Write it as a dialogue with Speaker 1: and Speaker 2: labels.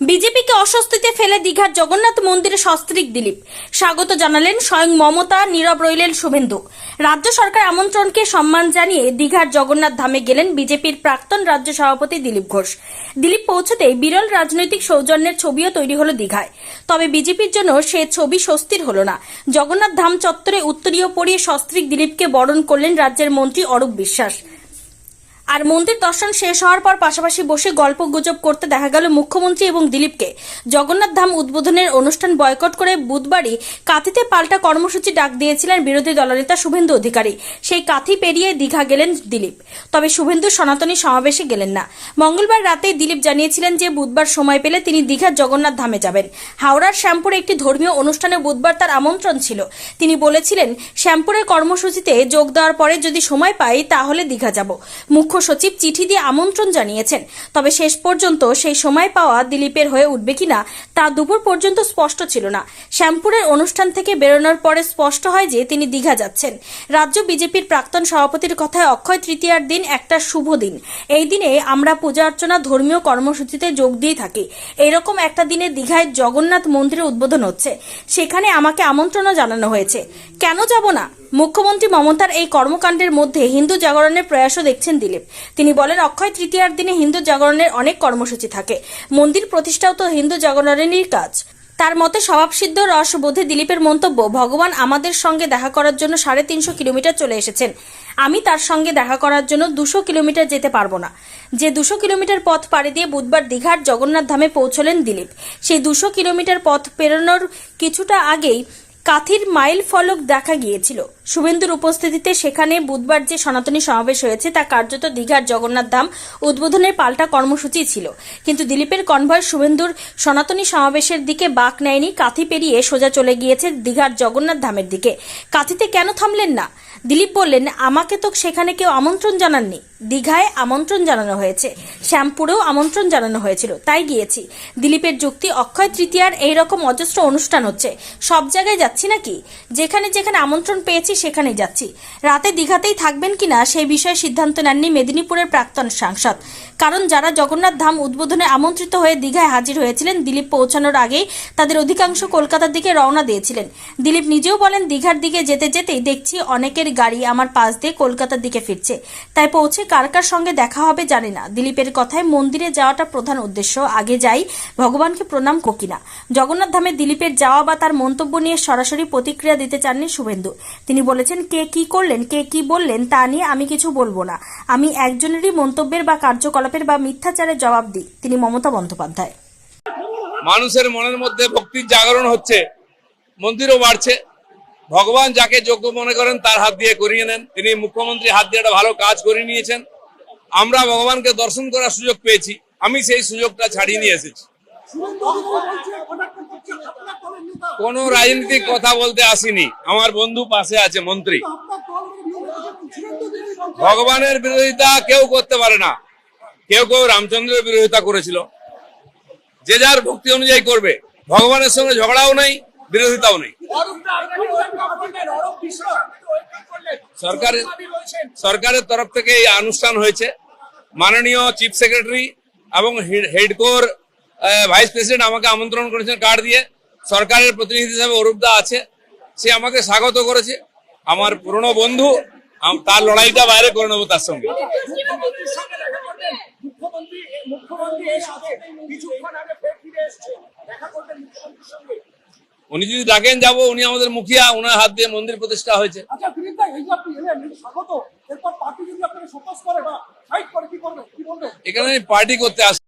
Speaker 1: বিজেপিকে অস্বস্তিতে ফেলে দীঘার জগন্নাথ মন্দিরে সস্ত্রীক দিলীপ। স্বাগত জানালেন স্বয়ং মমতা, নীরব রইলেন শুভেন্দু। রাজ্য সরকার আমন্ত্রণকে সম্মান জানিয়ে দীঘার জগন্নাথ ধামে গেলেন বিজেপির প্রাক্তন রাজ্য সভাপতি দিলীপ ঘোষ। দিলীপ পৌঁছতেই বিরল রাজনৈতিক সৌজন্যের ছবিও তৈরি হলো দীঘায়। তবে বিজেপির জন্য সে ছবি স্বস্তির হল না। জগন্নাথ ধাম চত্বরে উত্তরীয় পরিয়ে সস্ত্রীক দিলীপকে বরণ করলেন রাজ্যের মন্ত্রী অরূপ বিশ্বাস। আর মন্দির দর্শন শেষ হওয়ার পর পাশাপাশি বসে গল্প গুজব করতে দেখা গেল মুখ্যমন্ত্রী এবং দিলীপকে। জগন্নাথ ধাম উদ্বোধনের অনুষ্ঠান বয়কট করে বুধবারই কাঁথিতে পাল্টা কর্মসূচি ডাক দিয়েছিলেন বিরোধী দলনেতা শুভেন্দু অধিকারী। সেই কাঁথি পেরিয়ে দীঘা গেলেন দিলীপ। তবে শুভেন্দু সনাতনী সমাবেশে গেলেন না। মঙ্গলবার রাতেই দিলীপ জানিয়েছিলেন যে বুধবার সময় পেলে তিনি দীঘার জগন্নাথ ধামে যাবেন। হাওড়ার শ্যামপুরে একটি ধর্মীয় অনুষ্ঠানে বুধবার তার আমন্ত্রণ ছিল। তিনি বলেছিলেন শ্যামপুরের কর্মসূচিতে যোগ দেওয়ার পরে যদি সময় পাই তাহলে দীঘা যাব। মুখ্য সচিব চিঠি দিয়ে আমন্ত্রণ জানিয়েছেন। তবে শেষ পর্যন্ত সেই সময় পাওয়া দিলীপের হয়ে উঠবে কিনা তা দুপুর পর্যন্ত স্পষ্ট ছিল না। শ্যামপুরের অনুষ্ঠান থেকে বেরোনোর পরে স্পষ্ট হয় যে তিনি দীঘা যাচ্ছেন। রাজ্য বিজেপির প্রাক্তন সভাপতির কথায় অক্ষয় তৃতীয়ার দিন একটা শুভ দিন। এই দিনে আমরা পূজা অর্চনা, ধর্মীয় কর্মসূচিতে যোগ দিয়ে থাকি। এরকম একটা দিনে দীঘায় জগন্নাথ মন্দিরের উদ্বোধন হচ্ছে। সেখানে আমাকে আমন্ত্রণও জানানো হয়েছে। কেন যাব না? মুখ্যমন্ত্রী মমতার এই কর্মকাণ্ডের মধ্যে হিন্দু জাগরণের প্রয়াসও দেখছেন দিলীপ। তিনি বলেন, অক্ষয় তৃতীয়ার দিনে হিন্দু জাগরণের অনেক কর্মসূচি থাকে। মন্দির প্রতিষ্ঠাও তো হিন্দু জাগরণেরই কাজ। তার মতে, স্বভাবসিদ্ধ রস বোধে দিলীপের মন্তব্য, ভগবান আমাদের সঙ্গে দেখা করার জন্য সাড়ে তিনশো কিলোমিটার চলে এসেছেন। আমি তার সঙ্গে দেখা করার জন্য দুশো কিলোমিটার যেতে পারব না। যে দুশো কিলোমিটার পথ পাড়ি দিয়ে বুধবার দীঘার জগন্নাথ ধামে পৌঁছলেন দিলীপ। সেই দুশো কিলোমিটার পথ পেরোনোর কিছুটা আগেই কাথির মাইল ফলক দেখা গিয়েছিল। শুভেন্দুর উপস্থিতিতে সেখানে বুধবার যে সনাতনী সমাবেশ হয়েছে, তা কার্যত দীঘার জগন্নাথ ধাম উদ্বোধনের পাল্টা কর্মসূচি ছিল। কিন্তু দিলীপের কনভয় শুভেন্দুর সনাতনী সমাবেশের দিকে বাক নেয়নি। কাথি পেরিয়ে সোজা চলে গিয়েছে দীঘার জগন্নাথ ধামের দিকে। কাথিতে কেন থামলেন না? দিলীপ বললেন, আমাকে তো সেখানে কেউ আমন্ত্রণ জানাননি। দীঘায় আমন্ত্রণ জানানো হয়েছে। শ্যামপুরেও আমন্ত্রণ জানানো হয়েছিল। তাই গিয়েছি। দিলীপের যুক্তি অক্ষয় তৃতীয়ার এইরকম অজস্র অনুষ্ঠান হচ্ছে। সব জায়গায় যাচ্ছি নাকি? যেখানে যেখানে আমন্ত্রণ পেয়েছি, সেখানেই যাচ্ছি। রাতে দীঘাতেই থাকবেন কিনা সেই বিষয়ে সিদ্ধান্ত নেননি মেদিনীপুরের প্রাক্তন সাংসদ। কারণ যারা জগন্নাথ ধাম উদ্বোধনে আমন্ত্রিত হয়ে দীঘায় হাজির হয়েছিলেন, দিলীপ পৌঁছানোর আগেই তাদের অধিকাংশ কলকাতার দিকে রওনা দিয়েছিলেন। দিলীপ নিজেও বলেন, দীঘার দিকে যেতে যেতেই দেখছি অনেকের গাড়ি আমার পাশ দিয়ে কলকাতার দিকে ফিরছে। তাই পৌঁছে কার কার সঙ্গে দেখা হবে জানি না। দিলীপের কথায় মন্দিরে যাওয়াটা প্রধান উদ্দেশ্য। আগে যাই, ভগবানকে প্রণাম কোকিনা। জগন্নাথ ধামে দিলীপের যাওয়া বা তার মন্তব্য নিয়ে সরাসরি প্রতিক্রিয়া দিতে চাননি শুভেন্দু। তিনি বলেছেন, কে কি করলেন, কে কি বললেন, তা নিয়ে আমি কিছু বলব না। আমি একজনেরই মন্তব্যের বা কার্যকলাপের বা মিথ্যাচারের জবাব দিই। তিনি মমতা বন্দ্যোপাধ্যায়।
Speaker 2: মানুষের মনের মধ্যে ভক্তির জাগরণ হচ্ছে। মন্দিরও বাড়ছে। ভগবান যাকে যোগ্য মনে করেন তার হাত দিয়ে করিয়ে নেন। তিনি মুখ্যমন্ত্রী হাত দিয়ে একটা ভালো কাজ করে নিয়েছেন। আমরা ভগবানকে দর্শন করার সুযোগ পেয়েছি। আমি সেই সুযোগটা ছাড়িয়ে নিয়ে এসেছি। কোনো রাজনীতিক কথা বলতে আসিনি। আমার বন্ধু পাশে আছে, মন্ত্রী। ভগবানের বিরোধিতা কেউ করতে পারে না। কেউ কেউ রামচন্দ্রের বিরোধিতা করেছিল। যে যার ভক্তি অনুযায়ী করবে। ভগবানের সঙ্গে ঝগড়াও নেই। বিরোধিতাও নেই। সরকারের সরকারের তরফ থেকে এই অনুষ্ঠান হয়েছে। মাননীয় চিফ সেক্রেটারি এবং হেডকোর ভাইস প্রেসিডেন্ট আমাকে আমন্ত্রণ করেছেন কার্ড দিয়ে। সরকারের প্রতিনিধি হিসেবে অরূপদা আছে। সে আমাকে স্বাগত করেছে। আমার পুরনো বন্ধু তার লড়াইটা বাইরে করে নেব তার সঙ্গে।
Speaker 3: মুখ্যমন্ত্রী মুখ্যমন্ত্রী এই সাথে কিছুক্ষণ আগে ফের ফিরে এসছে দেখা করবেন মুখ্যমন্ত্রীর সঙ্গে
Speaker 2: উনি যদি ডাকেন যাব উনি আমাদের মুখিয়া উনার হাত দিয়ে মন্দির প্রতিষ্ঠা হয়েছে।
Speaker 3: আচ্ছা
Speaker 2: এখানে আমি পার্টি করতে আসি।